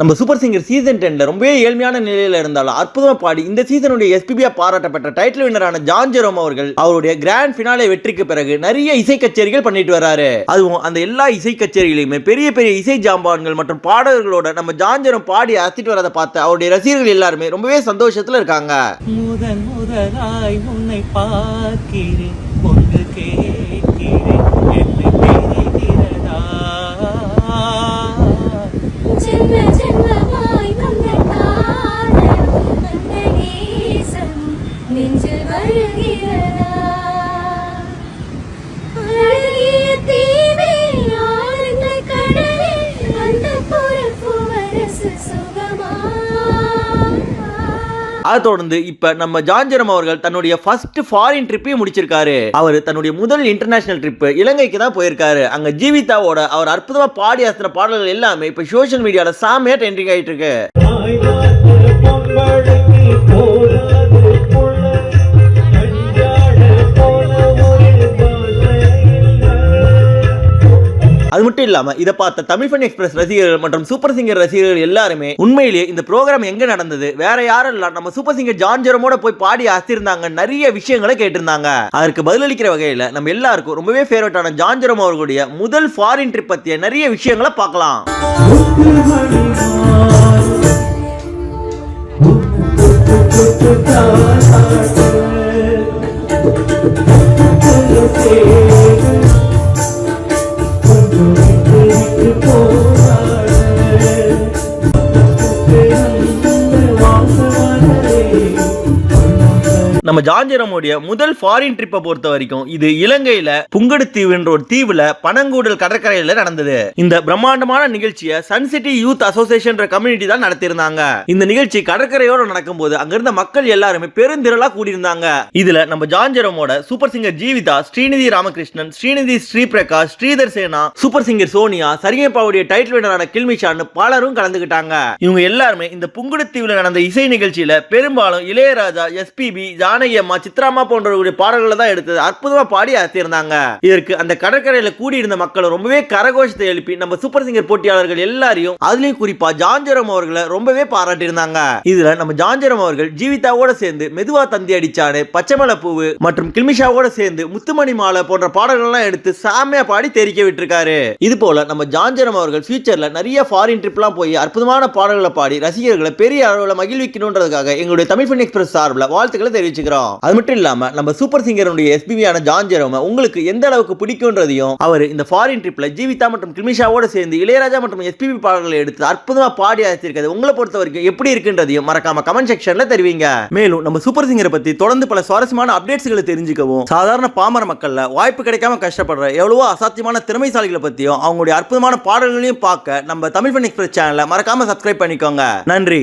நம்ம super singer season டென்ல ரொம்பவே ஏழ்மையான நிலையில இருந்தாலும் அற்புதமா பாடி இந்த சீசனுடைய எஸ்பிபியா பாராட்டப்பட்ட டைட்டில் வின்னரான ஜான் ஜெரோம் அவர்கள் அவருடைய கிராண்ட் பினாலே வெற்றிக்கு பிறகு நிறைய இசை கச்சேரிகள் பண்ணிட்டு வராரு அதுவும் அந்த எல்லா இசை கச்சேரிகளையுமே பெரிய பெரிய இசை ஜாம்பான்கள் மற்றும் பாடகர்களோட நம்ம ஜான் ஜெரோம் பாடி அசிட்டு வரதை பார்த்து அவருடைய ரசிகர்கள் எல்லாருமே ரொம்பவே சந்தோஷத்துல இருக்காங்க. முதன் முதலாய் உன்னை பார்க்கிறேன். அதை தொடர்ந்து இப்ப நம்ம ஜான்ஜரம் அவர்கள் தன்னுடைய ஃபர்ஸ்ட் ஃபாரின் ட்ரிப்பையும் முடிச்சிருக்காரு. அவர் தன்னுடைய முதல் இன்டர்நேஷனல் ட்ரிப் இலங்கைக்கு தான் போயிருக்காரு. அங்க ஜீவிதாவோட அவர் அற்புதமா பாடி அசன பாடல்கள் எல்லாமே இப்ப சோஷியல் மீடியால சாமையா ட்ரெண்டிங் ஆயிட்டு இருக்கு. மட்டும் இல்லாம இதை பார்த்த தமிழ் ஃபன் எக்ஸ்பிரஸ் ரசிகர்கள் மற்றும் சூப்பர் சிங்கர் ரசிகர்கள் எல்லாருமே உண்மையிலேயே இந்த ப்ரோக்ராம் எங்க நடந்தது வேற யாரும் நம்ம சூப்பர் சிங்கர் ஜான் ஜெரமோட போய் பாடி அசிருந்தாங்க நிறைய விஷயங்களை கேட்டிருந்தாங்க அதற்கு பதிலளிக்கிற வகையில நம்ம எல்லாருக்கும் ரொம்பவே ஃபேவரட்டான ஜான் ஜெரம் அவர்களுடைய முதல் ஃபாரின் ட்ரிப் பத்திய நிறைய விஷயங்களை பார்க்கலாம் நம்ம ஜான்ஜரமுடைய முதல் ஃபாரின் ட்ரிப்பை பொறுத்த வரைக்கும் இது இலங்கையில புங்கடுத்தீவுன்ற ஒரு தீவுல பனங்கூடல் கடற்கரையில நடந்தது. இந்த பிரம்மாண்டமான நிகழ்ச்சியை Sun City youth association community தான் நடத்தியிருந்தாங்க. இந்த நிகழ்ச்சி கடற்கரையோட நடக்கும்போது போது இருந்த மக்கள் எல்லாருமே பெருந்திரளா கூடியிருந்தாங்க. இதுல நம்ம ஜான்ஜரமோட Super Singer Jeevitha Srinidhi Ramakrishnan Srinidhi Sriprakash Sridhar Sena Super Singer Sonia சரிகப்பாவுடைய title வினரான கில்மிஷான்னு பலரும் கலந்துக்கிட்டாங்க இவங்க எல்லாருமே இந்த புங்குடுத்தீவுல நடந்த இசை நிகழ்ச்சியில பெரும்பாலும் இளையராஜா எஸ்பிபி ஜானகி அம்மா சித்ராமா போன்றவர்களுடைய பாடல்களை தான் எடுத்து அற்புதமா பாடி அசத்தியிருந்தாங்க இதற்கு அந்த கடற்கரையில கூடியிருந்த மக்கள் ரொம்பவே கரகோஷத்தை எழுப்பி நம்ம சூப்பர் சிங்கர் போட்டியாளர்கள் எல்லாரையும் அதுலயும் குறிப்பா ஜான்ஜரம் அவர்களை ரொம்பவே பாராட்டியிருந்தாங்க. இதுல நம்ம ஜான்ஜரம் அவர்கள் ஜீவிதாவோட சேர்ந்து மெதுவா தந்தி அடிச்சானு பச்சைமலை பூவு மற்றும் கில்மிஷாவோட சேர்ந்து முத்துமணி மாலை போன்ற பாடல்கள்லாம் எடுத்து சாமியா பாடி தெரிக்க விட்டுருக்காரு. இது போல நம்ம ஜான்ஜரம் அவர்கள் ஃபியூச்சர்ல நிறைய ஃபாரின் ட்ரிப்லாம் போய் அற்புதமான பாடல்களை பாடி ரசிகர்களை பெரிய அளவில் மகிழ்விக்கணுன்றதுக்காக எங்களுடைய தமிழ் எக்ஸ்பிரஸ் சார்பில் வாழ்த்துக்களை தெரிவிச்சுக்கிறோம் அது மட்டும் இல்லாம நம்ம சூப்பர் சிங்கருடைய எஸ்பிபியான ஜான் ஜெரோம உங்களுக்கு எந்த அளவுக்கு பிடிக்கும்ன்றதையும் அவர் இந்த ஃபாரின் ட்ரிப்ல ஜீவிதா மற்றும் கில்மிஷாவோட சேர்ந்து இளையராஜா மற்றும் எஸ்பிபி பாடல்களை எடுத்து அற்புதமா பாடி அழைச்சிருக்கிறது உங்களை பொறுத்த வரைக்கும் எப்படி இருக்குன்றதையும் மறக்காம கமெண்ட் செக்ஷன்ல தெரிவிங்க. மேலும் நம்ம சூப்பர் சிங்கரை பத்தி தொடர்ந்து பல சுவாரஸ்யமான அப்டேட்ஸ்களை தெரிஞ்சுக்கவும் சாதாரண பாமர மக்கள்ல வாய்ப்பு கிடைக்காம கஷ்டப்படுற எவ்வளவோ அசாத்தியமான திறமைசாலிகளை பத்தியும் அவங்களுடைய அற்புதமான பாடல்களையும் பார்க்க நம்ம தமிழ் ஃபன் எக்ஸ்பிரஸ் சேனலை மறக்காம சப்ஸ்கிரைப் பண்ணிக்கோங்க. நன்றி.